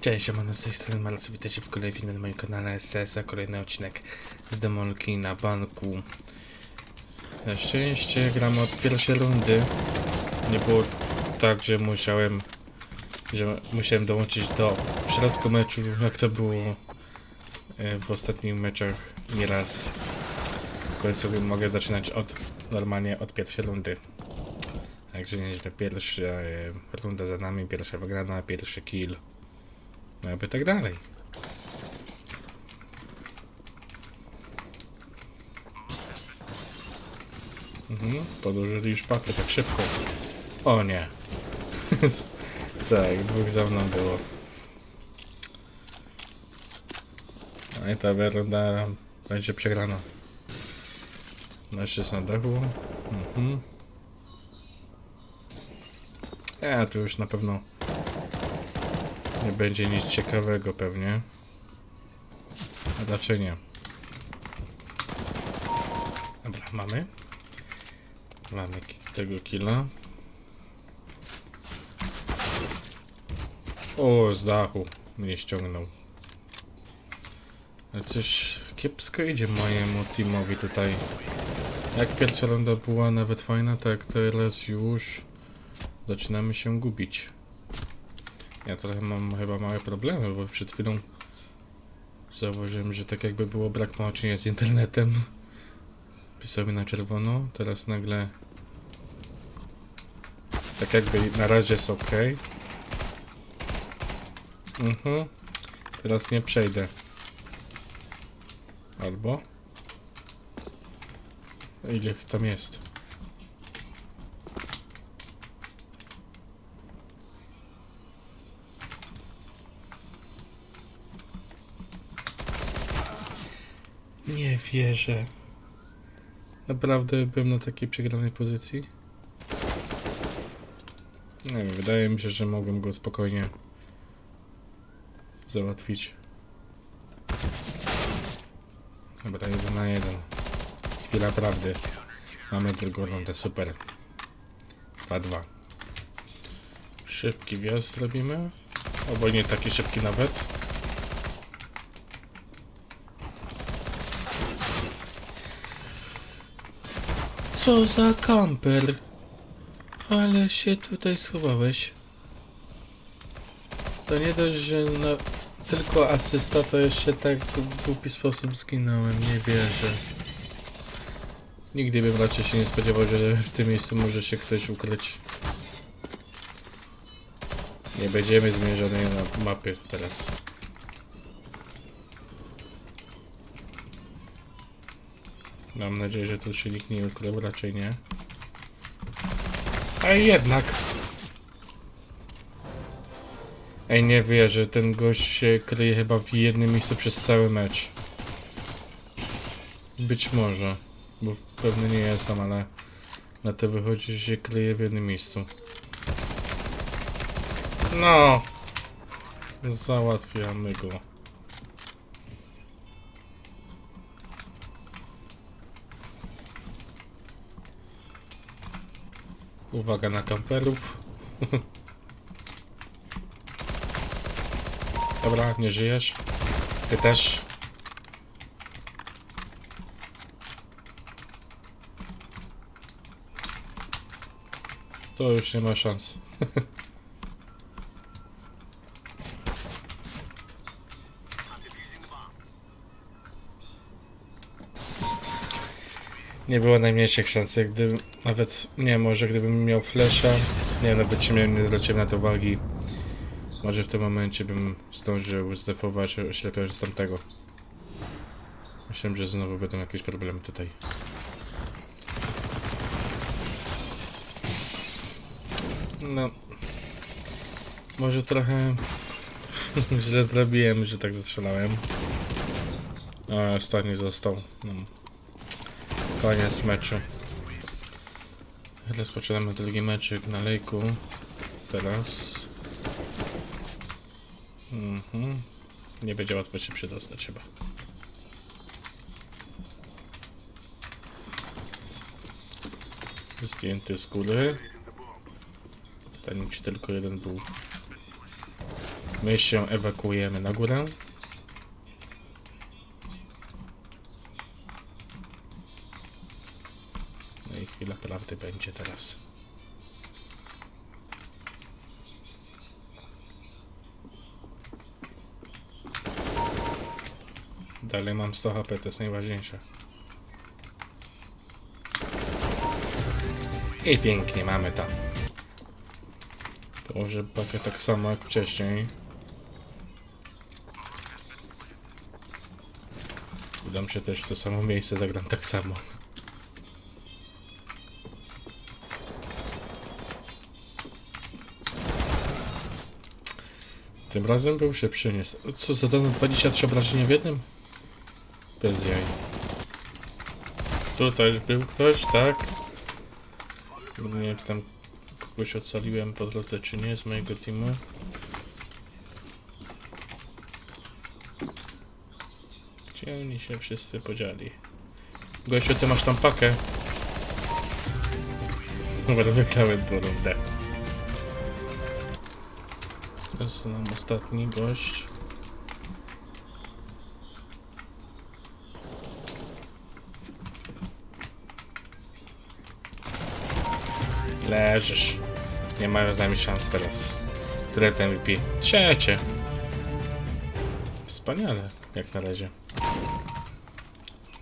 Cześć, siemano, z tej strony Marcy, witajcie w kolejnym filmie na moim kanale SS, a kolejny odcinek z demolki na banku. Na szczęście gram od pierwszej rundy. Nie było tak, że musiałem, że musiałem dołączyć do środku meczu, jak to było e, w ostatnich meczach nieraz. W końcu mogę zaczynać od, normalnie od pierwszej rundy. Także nieźle, pierwsza e, runda za nami, pierwsza wygrana, pierwszy kill. No aby tak dalej. Mhm, podłożyli tak szybko. O nie. tak, dwóch za mną było. No i ta runda będzie przegrana. Mężczyzn na dachu. Mhm. Ja, tu już na pewno nie będzie nic ciekawego pewnie. A raczej nie. Dobra, mamy. Mamy tego killa. O, z dachu mnie ściągnął. Ale coś kiepsko idzie mojemu teamowi tutaj. Jak pierwsza runda była nawet fajna, tak teraz już zaczynamy się gubić. Ja trochę mam chyba małe problemy, bo przed chwilą zauważyłem, że tak jakby było brak połączenia z internetem. Pisał mi na czerwono, teraz nagle tak jakby na razie jest ok. Mhm. Teraz nie przejdę. Albo? Ile tam jest? Nie wierzę. Naprawdę byłem na takiej przegranej pozycji? Nie wiem, wydaje mi się, że mogłem go spokojnie załatwić. Dobra, jeden na jeden. Chwila prawdy. Mamy drugą rundę, super. 2-2. Szybki wjazd zrobimy. Albo nie taki szybki nawet. Co za kamper? Ale się tutaj schowałeś. To nie dość, że na tylko asysta, to jeszcze tak w głupi sposób zginąłem, nie wierzę. Nigdy bym raczej się nie spodziewał, że w tym miejscu może się ktoś ukryć. Nie będziemy zmierzonej na mapie teraz. Mam nadzieję, że tu się nikt nie ukrył, raczej nie. A jednak. Ej, nie wierzę, ten gość się kryje chyba w jednym miejscu przez cały mecz. Być może, bo pewnie nie jestem, ale na to wychodzi, że się kryje w jednym miejscu. No! Załatwiamy go. Uwaga na kamperów. Dobra, nie żyjesz. Ty też. To już nie ma szans. Nie było najmniejszych szans, gdybym, nawet, nie może gdybym miał flesza, nie nawet czy miałem, nie zwróciłem na to uwagi, może w tym momencie bym zdążył zdefować ślepego z tamtego. Myślałem, że znowu będą jakieś problemy tutaj. No. Może trochę źle zrobiłem, że tak zastrzelałem. A ostatni został. No. Koniec meczu. Rozpoczynamy drugi meczek na lejku. Teraz. Mhm. Nie będzie łatwo się przedostać chyba. Zdjęty z góry. Zanim ci tylko jeden był. My się ewakuujemy na górę. No i chwila prawdy będzie teraz. Dalej mam 100 HP, to jest najważniejsze. I pięknie mamy to. Położę pakę tak samo jak wcześniej. Udam się też w to samo miejsce, zagram tak samo. Tym razem był szybszy, nie... Co, zadano 23 obrażenia w jednym? Bez jaj. Tutaj był ktoś, tak? Nie wiem, tam kogoś ocaliłem po drodze, czy nie z mojego teamu. Gdzie oni się wszyscy podzieli? Gościu, ty masz tam pakę. Dobra, wygrałem tą rundę. Jest nam ostatni gość. Leżysz. Nie mają z nami szans teraz. Tyle MVP. Trzecie. Wspaniale, jak na razie.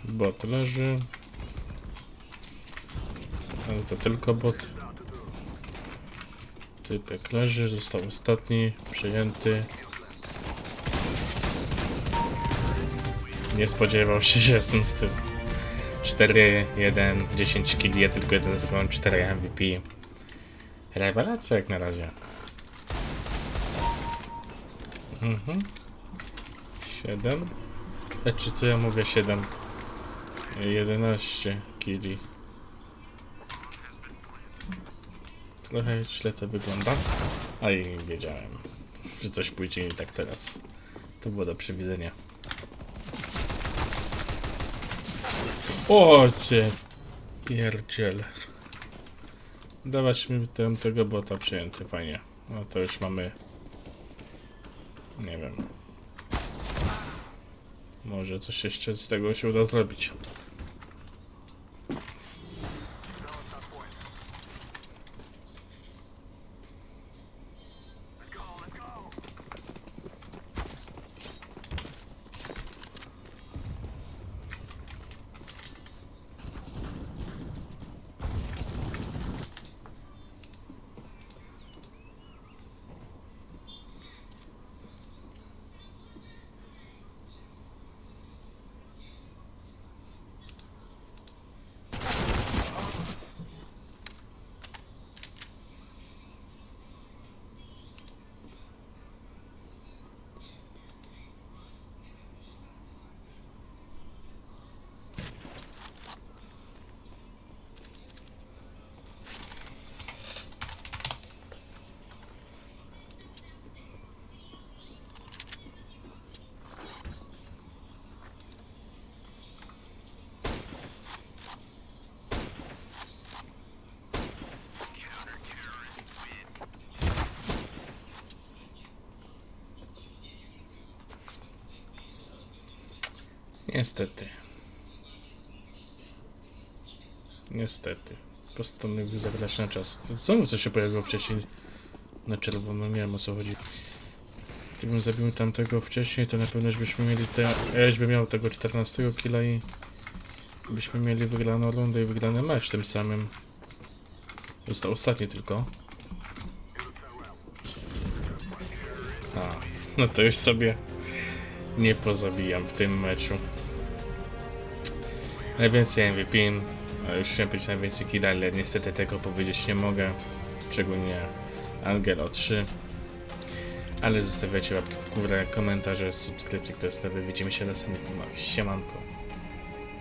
Bot leży. Ale to tylko bot. Typek leży, został ostatni, przejęty. Nie spodziewał się, że jestem z tym. 4, 1, 10 killi, ja tylko jeden zgon, 4 MVP. Rewelacja jak na razie. Mhm. 7. E, czy co ja mówię 7? 11 killi. Trochę źle to wygląda. A i wiedziałem, że coś pójdzie nie tak teraz. To było do przewidzenia. O cię pierdziel. Dawać mi ten, tego bota przyjęty, fajnie. No to już mamy... Nie wiem. Może coś jeszcze z tego się uda zrobić. Niestety. Niestety. Postanowił zagrać na czas. Znowu coś się pojawiło wcześniej na czerwono, nie wiem o co chodzi. Gdybym zabił tamtego wcześniej, to na pewno byśmy mieli te... Ja już bym miał tego 14 killa i byśmy mieli wygraną rundę i wygrany mecz tym samym. Został ostatni tylko. A, no to już sobie nie pozabijam w tym meczu. Najwięcej MVP, już chciałem powiedzieć najwięcej killa, ale niestety tego powiedzieć nie mogę. Szczególnie Angel o 3. Ale zostawiacie łapki w górę, komentarze, subskrypcje, kto jest nowy. Widzimy się na następnych filmach. Siemanko.